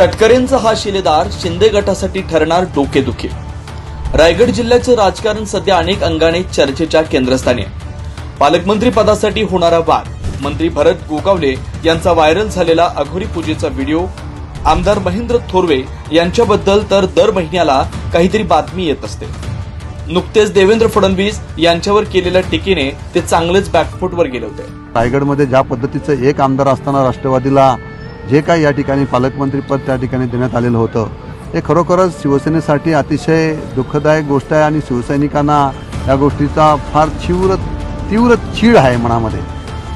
तटकरेंचा हा शिलेदार शिंदे गटासाठी ठरणार डोकेदुखी. रायगड जिल्ह्याचं राजकारण सध्या अनेक अंगाने चर्चेच्या केंद्रस्थानी आहे. पालकमंत्री पदासाठी होणारा वाद. मंत्री भरत गोगावले यांचा व्हायरल झालेला अघोरी पूजेचा व्हिडिओ. आमदार महेंद्र थोरवे यांच्याबद्दल तर दर महिन्याला काहीतरी बातमी येत असते. नुकतेच देवेंद्र फडणवीस यांच्यावर केलेल्या टीकेने ते चांगलेच बॅकफुटवर गेले होते. रायगडमध्ये ज्या पद्धतीचं एक आमदार असताना राष्ट्रवादीला जे काही या ठिकाणी पालकमंत्रीपद त्या ठिकाणी देण्यात आलेलं होतं हे खरोखरच शिवसेनेसाठी अतिशय दुःखदायक गोष्ट आहे आणि शिवसैनिकांना या गोष्टीचा फार तीव्र तीव्र चीड आहे मनामध्ये.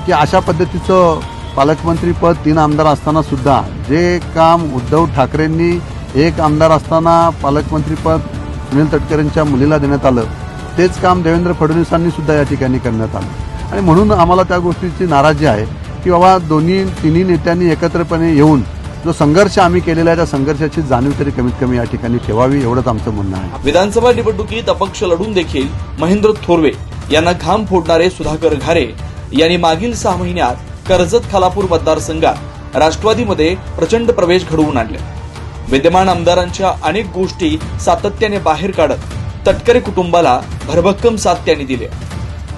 की अशा पद्धतीचं पालकमंत्रीपद तीन आमदार असताना सुद्धा जे काम उद्धव ठाकरेंनी एक आमदार असताना पालकमंत्रीपद सुनील तटकरेंच्या मुलीला देण्यात आलं तेच काम देवेंद्र फडणवीसांनी सुद्धा या ठिकाणी करण्यात आलं. आणि म्हणून आम्हाला त्या गोष्टीची नाराजी आहे. की बाबा दोन्ही तिन्ही नेत्यांनी एकत्रपणे येऊन जो संघर्ष आम्ही केलेला आहे त्या संघर्षाची जाणीव तरी कमीत कमी या ठिकाणी ठेवावी एवढंच आमचं म्हणणं आहे. विधानसभा निवडणुकीत अपक्ष लढून देखील महेंद्र थोरवे यांना घाम फोडणारे सुधाकर घारे यांनी मागील सहा महिन्यात कर्जत खालापूर मतदारसंघात राष्ट्रवादीमध्ये प्रचंड प्रवेश घडवून आणले. विद्यमान आमदारांच्या अनेक गोष्टी सातत्याने बाहेर काढत तटकरे कुटुंबाला भरभक्कम साथ त्यांनी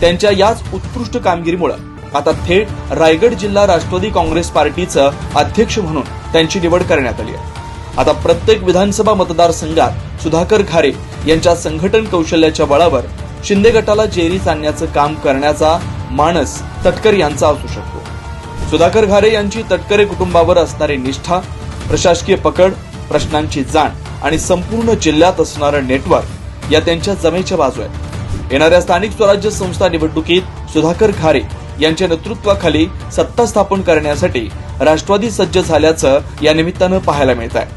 त्यांच्या याच उत्कृष्ट कामगिरीमुळे आता थेट रायगड जिल्हा राष्ट्रवादी काँग्रेस पार्टीचं अध्यक्ष म्हणून त्यांची निवड करण्यात आली आहे. आता प्रत्येक विधानसभा मतदारसंघात सुधाकर घारे यांच्या संघटन कौशल्याच्या बळावर शिंदे गटाला जेरीस आणण्याचं काम करण्याचा मानस तटकर यांचा असू शकतो. सुधाकर घारे यांची तटकरे कुटुंबावर असणारी निष्ठा प्रशासकीय पकड प्रश्नांची जाण आणि संपूर्ण जिल्ह्यात असणारं नेटवर्क या त्यांच्या जमेच्या बाजू आहेत. येणाऱ्या स्थानिक स्वराज्य संस्था निवडणुकीत सुधाकर घारे यांच्या नेतृत्वाखाली सत्ता स्थापन करण्यासाठी राष्ट्रवादी सज्ज झाल्याचं या निमित्तानं पाहायला मिळत आहे